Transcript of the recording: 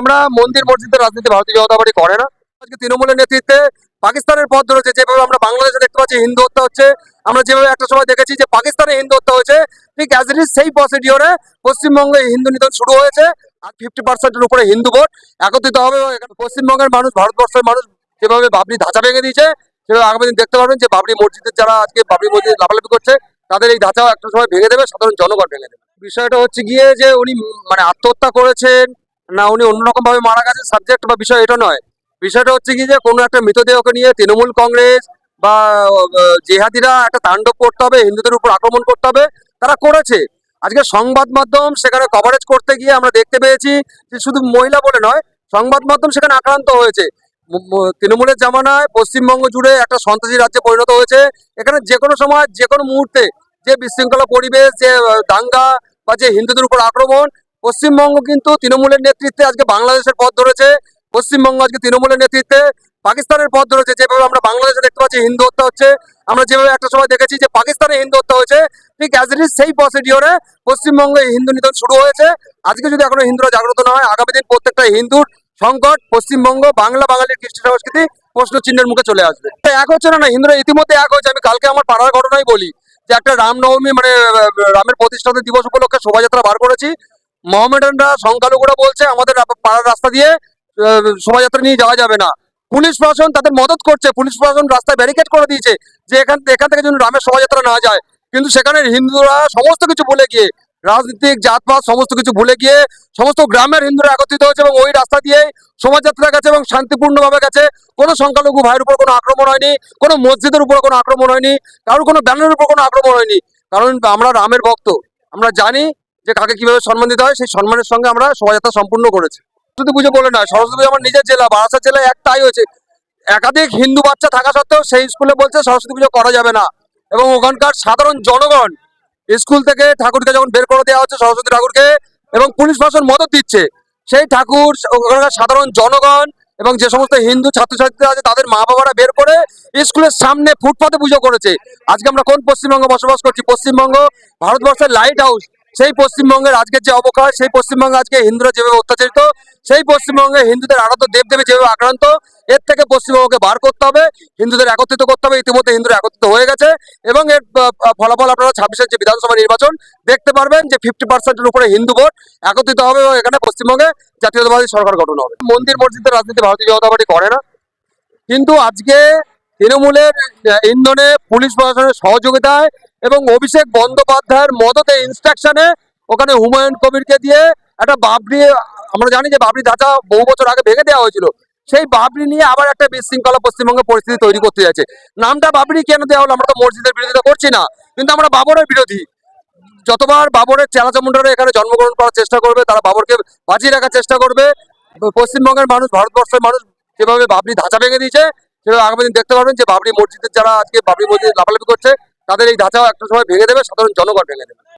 আমরা মন্দির মসজিদের রাজনীতি ভারতীয় জনতা পার্টি করে না। আজকে তৃণমূলের নেতৃত্বে পাকিস্তানের পথ ধরেছে, যেভাবে আমরা বাংলাদেশে দেখতে পাচ্ছি হিন্দু হত্যা হচ্ছে। আমরা যেভাবে একটা সময় দেখেছি যে পাকিস্তানে হিন্দু হত্যা হয়েছে, ঠিক অ্যাজ ইট ইজ সেই প্রসিডিওরে পশ্চিমবঙ্গে হিন্দু নিধন শুরু হয়েছে আর ফিফটি পার্সেন্টের উপরে হিন্দু ভোট একত্রিত হবে। পশ্চিমবঙ্গের মানুষ, ভারতবর্ষের মানুষ যেভাবে বাবরি ধাঁচা ভেঙে দিয়েছে, সেভাবে আগামী দিন দেখতে পারবেন যে বাবরি মসজিদের যারা আজকে বাবরি মসজিদ লাফালাফি করছে, তাদের এই ধাঁচাও একটা সময় ভেঙে দেবে, সাধারণ জনগণ ভেঙে দেবে। বিষয়টা হচ্ছে গিয়ে যে উনি মানে আত্মহত্যা করেছেন না, উনি অন্যরকম ভাবে মারা গেছেন। সাবজেক্ট বা বিষয় এটা নয়। বিষয়টা হচ্ছে কি যে, কোনো একটা মৃতদেহকে নিয়ে তৃণমূল কংগ্রেস বা জেহাদিরা একটা তাণ্ডব করতে হবে, হিন্দুদের উপর আক্রমণ করতে হবে, তারা করেছে। আজকে সংবাদ মাধ্যম সেখানে কভারেজ করতে গিয়ে আমরা দেখতে পেয়েছি যে, শুধু মহিলা বলে নয়, সংবাদ মাধ্যম সেখানে আক্রান্ত হয়েছে। তৃণমূলের জামানায় পশ্চিমবঙ্গ জুড়ে একটা সন্ত্রাসী রাজ্যে পরিণত হয়েছে। এখানে যে কোনো সময়, যে কোনো মুহূর্তে যে বিশৃঙ্খলা পরিবেশ, যে দাঙ্গা বা যে হিন্দুদের উপর আক্রমণ পশ্চিমবঙ্গ কিন্তু তৃণমূলের নেতৃত্বে আজকে বাংলাদেশের পথ ধরেছে। পশ্চিমবঙ্গ আজকে তৃণমূলের নেতৃত্বে, পাকিস্তানের পথ ধরেছে। যেভাবে আমরা বাংলাদেশে দেখতে পাচ্ছি, হিন্দু হত্যা হচ্ছে। আমরা যেভাবে একটা সময় দেখেছি যে পাকিস্তানে হিন্দু হত্যা হয়েছে, ঠিক অ্যাজ ইট ইজ সেই প্রসিডিওরে পশ্চিমবঙ্গে হিন্দু নিধন শুরু হয়েছে। আজকে যদি এখনও হিন্দুরা জাগ্রত না হয়, আগামী দিন প্রত্যেকটা হিন্দুর সংকট, পশ্চিমবঙ্গ, বাংলা, বাঙালির কৃষ্টি সংস্কৃতি প্রশ্ন চিহ্নের মুখে চলে আসবে। এক হচ্ছে না না, হিন্দুরা ইতিমধ্যে এক হয়েছে। আমি কালকে আমার পাড়ার ঘটনাই বলি যে একটা রামনবমী মানে রামের প্রতিষ্ঠাতা দিবস উপলক্ষে শোভাযাত্রা বার করেছি। মোহামেডানরা সংখ্যালঘুরা বলছে, আমাদের পাড়ার রাস্তা দিয়ে শোভাযাত্রা নিয়ে যাওয়া যাবে না। পুলিশ প্রশাসন তাদের মদত করছে। পুলিশ প্রশাসন রাস্তায় ব্যারিকেড করে দিয়েছে যে এখান এখান থেকে যেন রামের শোভাযাত্রা না যায়। কিন্তু সেখানে হিন্দুরা সমস্ত কিছু ভুলে গিয়ে, রাজনীতিক জাতপাত সমস্ত কিছু ভুলে গিয়ে, সমস্ত গ্রামের হিন্দুরা একত্রিত হয়েছে এবং ওই রাস্তা দিয়ে শোভাযাত্রা গেছে এবং শান্তিপূর্ণভাবে গেছে। কোনো সংখ্যালঘু ভাইয়ের উপর কোনো আক্রমণ হয়নি, কোনো মসজিদের উপর কোনো আক্রমণ হয়নি, কারোর কোনো ব্যানারের উপর কোনো আক্রমণ হয়নি। কারণ আমরা রামের ভক্ত, আমরা জানি যে কাকে কীভাবে সম্মান দিতে হয়, সেই সম্মানের সঙ্গে আমরা শোভাযাত্রা সম্পূর্ণ করেছি। সরস্বতী পুজো বলে না, সরস্বতী পুজো আমার নিজের জেলা, বারাসাত জেলায় একটাই হয়েছে। একাধিক হিন্দু বাচ্চা থাকা সত্ত্বেও সেই স্কুলে বলছে সরস্বতী পুজো করা যাবে না। এবং ওখানকার সাধারণ জনগণ স্কুল থেকে ঠাকুরকে যখন বের করে দেওয়া হচ্ছে সরস্বতী ঠাকুরকে এবং পুলিশ প্রশাসন মদত দিচ্ছে, সেই ঠাকুর ওখানকার সাধারণ জনগণ এবং যে সমস্ত হিন্দু ছাত্রছাত্রীরা আছে, তাদের মা বাবারা বের করে স্কুলের সামনে ফুটপাতে পুজো করেছে। আজকে আমরা কোন পশ্চিমবঙ্গে বসবাস করছি? পশ্চিমবঙ্গ, ভারতবর্ষের লাইট হাউস সেই পশ্চিমবঙ্গের আজকের যে অবকাশ, সেই পশ্চিমবঙ্গে আজকে হিন্দুরা যেভাবে অত্যাচারিত, সেই পশ্চিমবঙ্গে হিন্দুদের আরাধ্য দেবদেবী যেভাবে আক্রান্ত, এর থেকে পশ্চিমবঙ্গকে বার করতে হবে, হিন্দুদের একত্রিত করতে হবে, ইতিমধ্যে হিন্দুরা একত্রিত হয়ে গেছে এবং এর ফলাফল আপনারা ছাব্বিশের যে বিধানসভা নির্বাচন দেখতে পারবেন যে ফিফটি পার্সেন্টের উপরে হিন্দু ভোট একত্রিত হবে এবং এখানে পশ্চিমবঙ্গে জাতীয়তাবাদী সরকার গঠন হবে। মন্দির মসজিদের রাজনীতি ভারতীয় জনতা পার্টি করে না। কিন্তু আজকে তৃণমূলের ইন্ধনে পুলিশ প্রশাসনের সহযোগিতায় এবং অভিষেক বন্দ্যোপাধ্যায়ের মদতে ইনস্ট্রাকশনে ওখানে হুমায়ুন কবিরকে দিয়ে একটা বাবরি, আমরা জানি যে বাবরি ধাঁচা বহু বছর আগে ভেঙে দেওয়া হয়েছিল। সেই বাবরি নিয়ে আবার একটা বিশৃঙ্খলা পশ্চিমবঙ্গে পরিস্থিতি তৈরি করতে যাচ্ছে। নামটা বাবরি কেন দেওয়া হলো আমরা তো মসজিদের বিরোধিতা করছি না, কিন্তু আমরা বাবরের বিরোধী। যতবার বাবরের চেলাচামুন্ডারা এখানে জন্মগ্রহণ করার চেষ্টা করবে, তারা বাবরকে বাঁচিয়ে রাখার চেষ্টা করবে। পশ্চিমবঙ্গের মানুষ, ভারতবর্ষের মানুষ যেভাবে বাবরি ধাঁচা ভেঙে দিয়েছে, সেভাবে আগামী দিন দেখতে পারবেন যে বাবরি মসজিদের যারা আজকে বাবরি মসজিদ লাফালাফি করছে তাদের এই ধাঁচাও একটা সময় ভেঙে দেবে সাধারণ জনগণ ভেঙে দেবে।